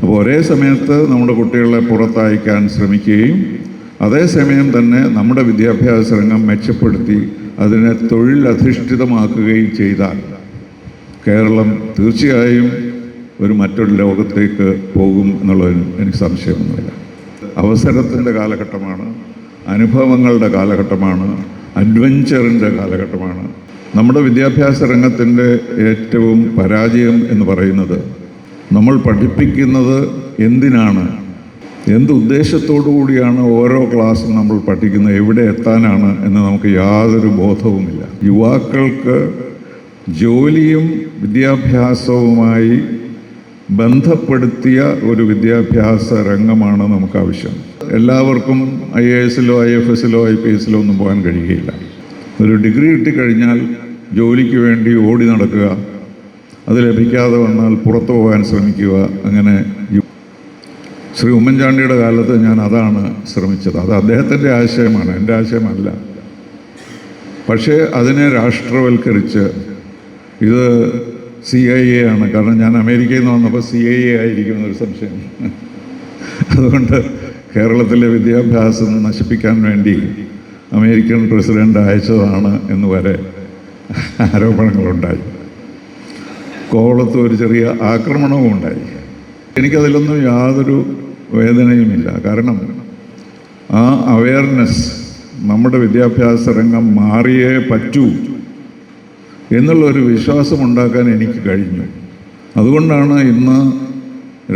അപ്പോൾ ഒരേ സമയത്ത് നമ്മുടെ കുട്ടികളെ പുറത്തയക്കാൻ ശ്രമിക്കുകയും അതേസമയം തന്നെ നമ്മുടെ വിദ്യാഭ്യാസ രംഗം മെച്ചപ്പെടുത്തി അതിനെ തൊഴിലധിഷ്ഠിതമാക്കുകയും ചെയ്താൽ കേരളം തീർച്ചയായും ഒരു മറ്റൊരു ലോകത്തേക്ക് പോകും എന്നുള്ളതിന് എനിക്ക് സംശയമൊന്നുമില്ല. അവസരത്തിന്റെ കാലഘട്ടമാണ് അനുഭവങ്ങളുടെ കാലഘട്ടമാണ് അഡ്വഞ്ചറിന്റെ കാലഘട്ടമാണ്. നമ്മുടെ വിദ്യാഭ്യാസ രംഗത്തിന്റെ ഏറ്റവും പരാജയം എന്ന് പറയുന്നത് നമ്മൾ പഠിപ്പിക്കുന്നത് എന്തിനാണ്? എന്ത് ഉദ്ദേശത്തോടു കൂടിയാണ് ഓരോ ക്ലാസ്സും നമ്മൾ പഠിക്കുന്നത്? എവിടെ എത്താനാണ്? എന്ന് നമുക്ക് യാതൊരു ബോധവുമില്ല. യുവാക്കൾക്ക് ജോലിയും വിദ്യാഭ്യാസവുമായി ബന്ധപ്പെടുത്തിയ ഒരു വിദ്യാഭ്യാസ രംഗമാണ് നമുക്ക് ആവശ്യം എല്ലാവർക്കും ഐ എ എസിലോ ഐ എഫ് എസിലോ ഐ പി എസിലോ ഒന്നും പോകാൻ കഴിയുകയില്ല. ഒരു ഡിഗ്രി കിട്ടിക്കഴിഞ്ഞാൽ ജോലിക്ക് വേണ്ടി ഓടി നടക്കുക. അത് ലഭിക്കാതെ വന്നാൽ പുറത്തു പോകാൻ ശ്രമിക്കുക. അങ്ങനെ ശ്രീ ഉമ്മൻചാണ്ടിയുടെ കാലത്ത് ഞാൻ അതാണ് ശ്രമിച്ചത്. അത് അദ്ദേഹത്തിന്റെ ആശയമാണ്. എന്റെ ആശയമല്ല. പക്ഷേ അതിനെ രാഷ്ട്രവൽക്കരിച്ച് ഇത് സി ഐ എ ആണ്. കാരണം ഞാൻ അമേരിക്കയിൽ നിന്ന് വന്നപ്പോൾ സി ഐ എ ആയിരിക്കും എന്നൊരു സംശയം. അതുകൊണ്ട് കേരളത്തിലെ വിദ്യാഭ്യാസം നശിപ്പിക്കാൻ വേണ്ടി അമേരിക്കൻ പ്രസിഡന്റ് അയച്ചതാണ് എന്ന് വരെ ആരോപണങ്ങളുണ്ടായി. കോവളത്ത് ഒരു ചെറിയ ആക്രമണവും ഉണ്ടായി. എനിക്കതിലൊന്നും യാതൊരു വേദനയുമില്ല. കാരണം ആ അവയർനെസ് നമ്മുടെ വിദ്യാഭ്യാസ രംഗം മാറിയേ പറ്റൂ എന്നുള്ളൊരു വിശ്വാസമുണ്ടാക്കാൻ എനിക്ക് കഴിഞ്ഞു. അതുകൊണ്ടാണ് ഇന്ന്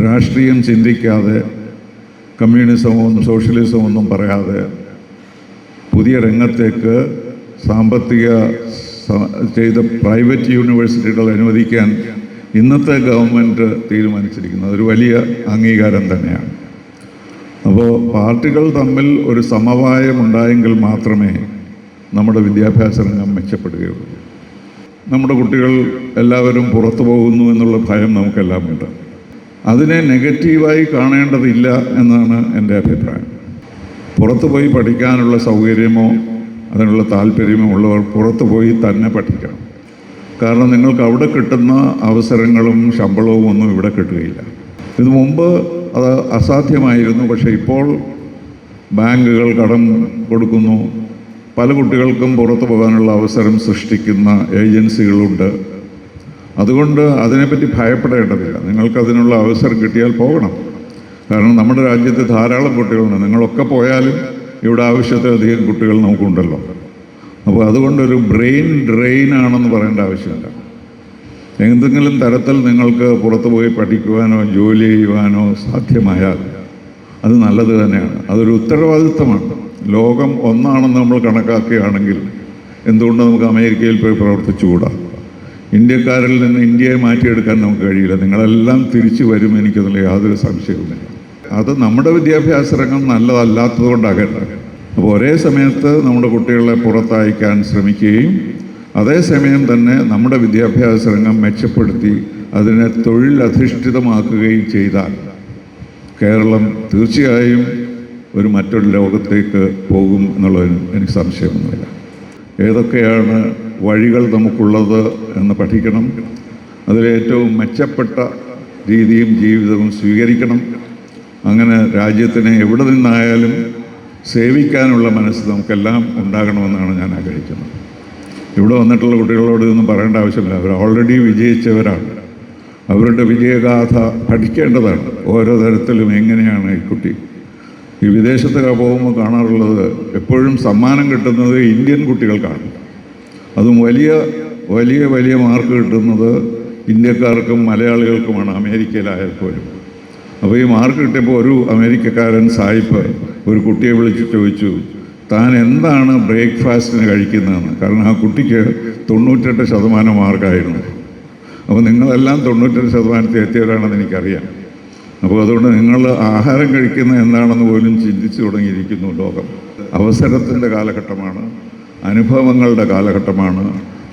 രാഷ്ട്രീയം ചിന്തിക്കാതെ കമ്മ്യൂണിസമോ സോഷ്യലിസമോ ഒന്നും പറയാതെ പുതിയ രംഗത്തേക്ക് സാമ്പത്തിക ചെയ്ത പ്രൈവറ്റ് യൂണിവേഴ്സിറ്റികൾ അനുവദിക്കാൻ ഇന്നത്തെ ഗവൺമെന്റ് തീരുമാനിച്ചിരിക്കുന്നത് അതൊരു വലിയ അംഗീകാരം തന്നെയാണ്. അപ്പോൾ പാർട്ടികൾ തമ്മിൽ ഒരു സമവായം ഉണ്ടായെങ്കിൽ മാത്രമേ നമ്മുടെ വിദ്യാഭ്യാസ രംഗം മെച്ചപ്പെടുകയുള്ളൂ. നമ്മുടെ കുട്ടികൾ എല്ലാവരും പുറത്തു പോകുന്നു എന്നുള്ള ഭയം നമുക്കെല്ലാം ഉണ്ട്. അതിനെ നെഗറ്റീവായി കാണേണ്ടതില്ല എന്നാണ് എന്റെ അഭിപ്രായം. പുറത്തു പോയി പഠിക്കാനുള്ള സൗകര്യമോ അതിനുള്ള താല്പര്യമോ ഉള്ളവർ പുറത്തു പോയി തന്നെ പഠിക്കണം. കാരണം നിങ്ങൾക്ക് അവിടെ കിട്ടുന്ന അവസരങ്ങളും ശമ്പളവും ഒന്നും ഇവിടെ കിട്ടുകയില്ല. ഇത് മുമ്പ് അത് അസാധ്യമായിരുന്നു. പക്ഷേ ഇപ്പോൾ ബാങ്കുകൾ കടം കൊടുക്കുന്നു. പല കുട്ടികൾക്കും പുറത്തു പോകാനുള്ള അവസരം സൃഷ്ടിക്കുന്ന ഏജൻസികളുണ്ട്. അതുകൊണ്ട് അതിനെപ്പറ്റി ഭയപ്പെടേണ്ടതില്ല. നിങ്ങൾക്കതിനുള്ള അവസരം കിട്ടിയാൽ പോകണം. കാരണം നമ്മുടെ രാജ്യത്ത് ധാരാളം കുട്ടികളുണ്ട്. നിങ്ങളൊക്കെ പോയാലും ഇവിടെ ആവശ്യത്തിലധികം കുട്ടികൾ നമുക്കുണ്ടല്ലോ. അപ്പോൾ അതുകൊണ്ടൊരു ബ്രെയിൻ ഡ്രെയിൻ ആണെന്ന് പറയേണ്ട ആവശ്യമില്ല. എന്തെങ്കിലും തരത്തിൽ നിങ്ങൾക്ക് പുറത്തു പോയി പഠിക്കുവാനോ ജോലി ചെയ്യുവാനോ സാധ്യമായാൽ അത് നല്ലത് തന്നെയാണ്. അതൊരു ഉത്തരവാദിത്തമാണ്. ലോകം ഒന്നാണെന്ന് നമ്മൾ കണക്കാക്കുകയാണെങ്കിൽ എന്തുകൊണ്ട് നമുക്ക് അമേരിക്കയിൽ പോയി പ്രവർത്തിച്ചുകൂടാ? ഇന്ത്യക്കാരിൽ നിന്ന് ഇന്ത്യയെ മാറ്റിയെടുക്കാൻ നമുക്ക് കഴിയില്ല. നിങ്ങളെല്ലാം തിരിച്ചു വരും എനിക്കതിൽ യാതൊരു സംശയവുമില്ല. അത് നമ്മുടെ വിദ്യാഭ്യാസ രംഗം നല്ലതല്ലാത്തത് കൊണ്ടാകണ്ട അപ്പോൾ ഒരേ സമയത്ത് നമ്മുടെ കുട്ടികളെ പുറത്തയക്കാൻ ശ്രമിക്കുകയും അതേസമയം തന്നെ നമ്മുടെ വിദ്യാഭ്യാസ രംഗം മെച്ചപ്പെടുത്തി അതിനെ തൊഴിലധിഷ്ഠിതമാക്കുകയും ചെയ്താൽ കേരളം തീർച്ചയായും ഒരു മറ്റൊരു ലോകത്തേക്ക് പോകും എന്നുള്ളതിന് എനിക്ക് സംശയമൊന്നുമില്ല. ഏതൊക്കെയാണ് വഴികൾ നമുക്കുള്ളത് എന്ന് പഠിക്കണം. അതിലേറ്റവും മെച്ചപ്പെട്ട രീതിയും ജീവിതവും സ്വീകരിക്കണം. അങ്ങനെ രാജ്യത്തിനെ എവിടെ നിന്നായാലും സേവിക്കാനുള്ള മനസ്സ് നമുക്കെല്ലാം ഉണ്ടാകണമെന്നാണ് ഞാൻ ആഗ്രഹിക്കുന്നത്. ഇവിടെ വന്നിട്ടുള്ള കുട്ടികളോട് ഇതൊന്നും പറയേണ്ട ആവശ്യമില്ല. അവർ ഓൾറെഡി വിജയിച്ചവരാണ്. അവരുടെ വിജയഗാഥ പഠിക്കേണ്ടതാണ്. ഓരോ തരത്തിലും എങ്ങനെയാണ് ഈ കുട്ടി? ഈ വിദേശത്തൊക്കെ പോകുമ്പോൾ കാണാറുള്ളത് എപ്പോഴും സമ്മാനം കിട്ടുന്നത് ഇന്ത്യൻ കുട്ടികൾക്കാണ്. അതും വലിയ വലിയ വലിയ മാർക്ക് കിട്ടുന്നത് ഇന്ത്യക്കാർക്കും മലയാളികൾക്കുമാണ്. അമേരിക്കയിലായാൽ പോലും. അപ്പോൾ ഈ മാർക്ക് കിട്ടിയപ്പോൾ ഒരു അമേരിക്കക്കാരൻ സായിപ്പ് ഒരു കുട്ടിയെ വിളിച്ച് ചോദിച്ചു താൻ എന്താണ് ബ്രേക്ക്ഫാസ്റ്റിന് കഴിക്കുന്നതെന്ന്? കാരണം ആ കുട്ടിക്ക് തൊണ്ണൂറ്റെട്ട് ശതമാനം മാർക്കായിരുന്നു. അപ്പോൾ നിങ്ങളെല്ലാം തൊണ്ണൂറ്റെട്ട് ശതമാനത്തിൽ എത്തിയവരാണെന്ന് എനിക്കറിയാം. അപ്പോൾ അതുകൊണ്ട് നിങ്ങൾ ആഹാരം കഴിക്കുന്ന എന്താണെന്ന് പോലും ചിന്തിച്ചു തുടങ്ങിയിരിക്കുന്നു ലോകം. അവസരത്തിന്റെ കാലഘട്ടമാണ് അനുഭവങ്ങളുടെ കാലഘട്ടമാണ്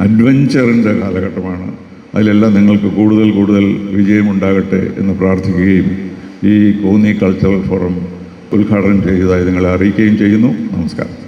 അഡ്വഞ്ചറിന്റെ കാലഘട്ടമാണ്. അതിലെല്ലാം നിങ്ങൾക്ക് കൂടുതൽ കൂടുതൽ വിജയമുണ്ടാകട്ടെ എന്ന് പ്രാർത്ഥിക്കുകയും ഈ കോന്നി കൾച്ചറൽ ഫോറം ഉദ്ഘാടനം ചെയ്തതായി നിങ്ങളെ അറിയിക്കുകയും ചെയ്യുന്നു. നമസ്കാരം.